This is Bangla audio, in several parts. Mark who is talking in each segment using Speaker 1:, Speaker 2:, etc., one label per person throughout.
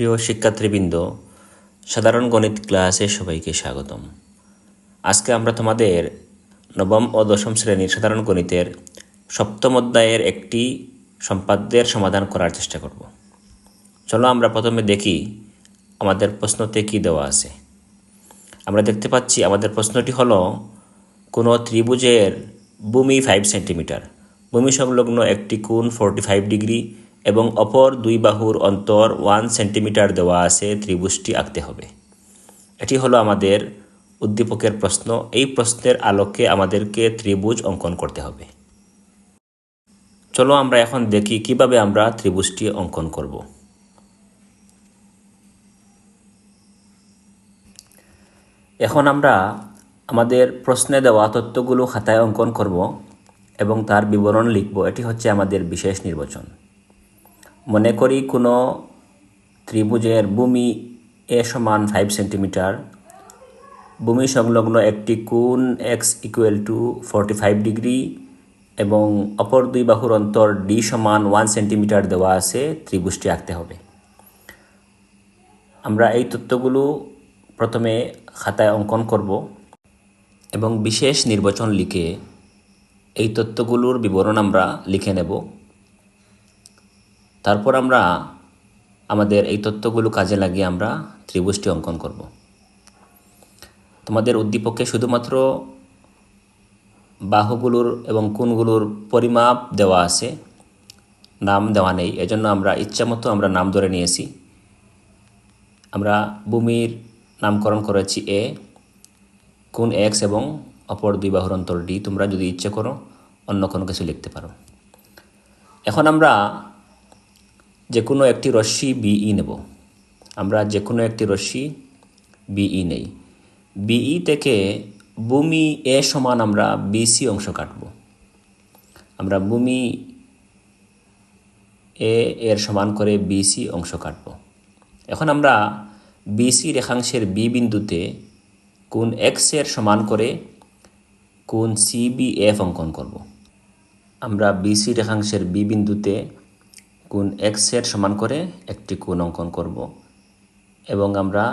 Speaker 1: প্রিয় শিক্ষার্থীবৃন্দ, সাধারণ গণিত ক্লাসে সবাইকে স্বাগতম। আজকে আমরা তোমাদের নবম ও দশম শ্রেণির সাধারণ গণিতের সপ্তম অধ্যায়ের একটি সম্পাদ্যের সমাধান করার চেষ্টা করব। চলো আমরা প্রথমে দেখি আমাদের প্রশ্নতে কী দেওয়া আছে। আমরা দেখতে পাচ্ছি আমাদের প্রশ্নটি হলো, কোনো ত্রিভুজের ভূমি ফাইভ সেন্টিমিটার ভূমি সংলগ্ন একটি কোণ ফোরটি ফাইভ ডিগ্রি এবং অপর দুই বাহুর অন্তর ওয়ান সেন্টিমিটার দেওয়া আছে ত্রিভুজটি আঁকতে হবে। এটি হলো আমাদের উদ্দীপকের প্রশ্ন। এই প্রশ্নের আলোকে আমাদেরকে ত্রিভুজ অঙ্কন করতে হবে। চলো আমরা এখন দেখি কীভাবে আমরা ত্রিভুজটি অঙ্কন করব। এখন আমরা আমাদের প্রশ্নে দেওয়া তথ্যগুলো খাতায় অঙ্কন করব এবং তার বিবরণ লিখব। এটি হচ্ছে আমাদের বিশেষ নির্বাচন। মনে করি কোনো ত্রিভুজের ভূমি এ সমান ফাইভ সেন্টিমিটার ভূমি সংলগ্ন একটি কোণ x equal to forty five degree এবং অপর দুই বাহুর অন্তর ডি সমান ওয়ান সেন্টিমিটার দেওয়া আছে, ত্রিভুজটি আঁকতে হবে। আমরা এই তথ্যগুলো প্রথমে খাতায় অঙ্কন করব এবং বিশেষ নির্বাচন লিখে এই তথ্যগুলোর বিবরণ আমরা লিখে নেব। তারপর আমরা আমাদের এই তত্ত্বগুলো কাজে লাগিয়ে আমরা ত্রিভুজটি অঙ্কন করব। তোমাদের উদ্দীপকে শুধুমাত্র বাহুগুলোর এবং কোনগুলোর পরিমাপ দেওয়া আছে, নাম দেওয়া নেই, এজন্য আমরা ইচ্ছামতো আমরা নাম ধরে নিয়েছি। আমরা ভূমির নামকরণ করেছি এ কোন এক্স এবং অপর দুই বাহুর অন্তর ডি তোমরা যদি ইচ্ছে করো অন্য কোনো কিছু লিখতে পারো। এখন আমরা যে কোনো একটি রশ্মি বিই নেব। আমরা যে কোনো একটি রশ্মি বিই নেই। বিই থেকে ভূমি এ সমান আমরা বিসি অংশ কাটব। আমরা ভূমি এ এর সমান করে বিসি অংশ কাটব। এখন আমরা বিসি রেখাংশের বি বিন্দুতে কোন এক্সের সমান করে কোন সিবি এফ অঙ্কন করব। আমরা বিসি রেখাংশের বি বিন্দুতে কোন এক্সের সমান করে একটি কোণ অঙ্কন করব। এবং আমরা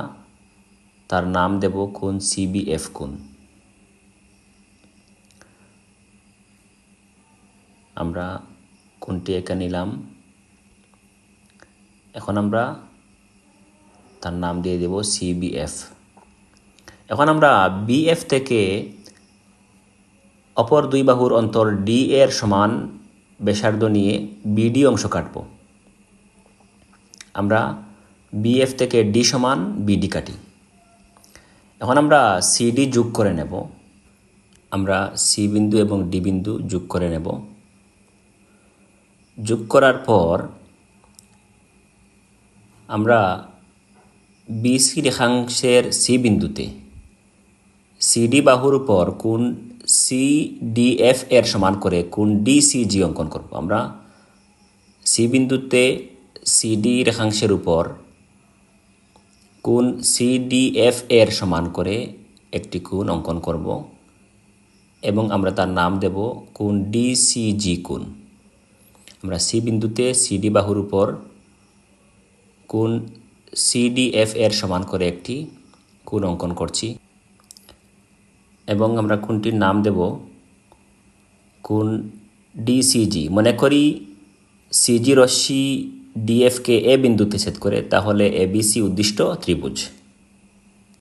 Speaker 1: তার নাম দেব কোন সিবি এফ কোণ। আমরা কোনটি এঁকে নিলাম। এখন আমরা তার নাম দিয়ে দেব সিবিএফ এখন আমরা বিএফ থেকে অপর দুই বাহুর অন্তর ডি এর সমান ব্যাসার্ধ নিয়ে বিডি অংশ কাটব। আমরা বিএফ থেকে ডি সমান বিডি কাটি। এখন আমরা সিডি যোগ করে নেব। আমরা সি বিন্দু এবং ডি বিন্দু যোগ করে নেব। যোগ করার পর আমরা বিসি রেখাংশের সি বিন্দুতে সিডি বাহুর উপর কোন সি ডি এফ এর সমান করে কোন ডিসিজি অঙ্কন করব। আমরা সি বিন্দুতে সিডি রেখাংশের উপর কোন সিডিএফ এর সমান করে একটি কোণ অঙ্কন করব এবং আমরা তার নাম দেব কোন ডিসিজি কোণ। আমরা সি বিন্দুতে সিডি বাহুর উপর কোন সিডিএফ এর সমান করে একটি কোণ অঙ্কন করছি। এবং আমরা কোনটির নাম দেব? কোন ডিসিজি মনে করি সিজি রশ্মি ডিএফকে এ বিন্দুতে ছেদ করে, তাহলে এবিসি উদ্দিষ্ট ত্রিভুজ।